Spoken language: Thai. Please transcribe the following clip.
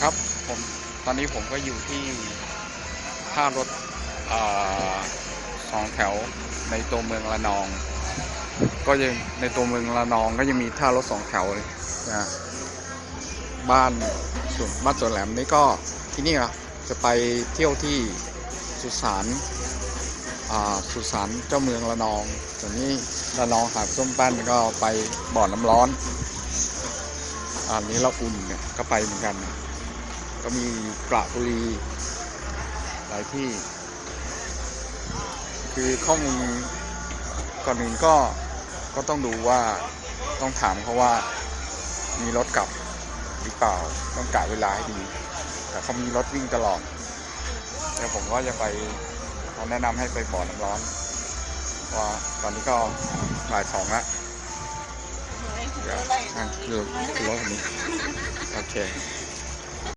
ครับผมตอนนี้ผมก็อยู่ที่ท่ารถอสองแถวในตัวเมืองระนอง ก็ยังในตัวเมืองระนองก็ยังมีท่ารถสองแถวเลยนะบ้านส่วนบ้านสวนแหลมนี่ก็ที่นี่อะจะไปเที่ยวที่สุสานสุสานเจ้าเมืองระนองส่วนนี้ระนองหาดส้มปั้นก็ไปบ่อน้ำร้อนอันนี้เราอุ่นเนี่ยก็ไปเหมือนกัน ก็มีกระบุรีหลายที่ คือข้อมูลก่อนอื่นก็ก็ต้องดูว่าต้องถามเขาว่ามีรถกลับหรือเปล่าต้องกะเวลาให้ดี แต่เขามีรถวิ่งตลอดแต่ผมก็จะไปเขาแนะนำให้ไปบ่อน้ำร้อนว่าตอนนี้ก็บ่ายสองล้วเดี๋ยวอะคือคือรถคันนี้โอเค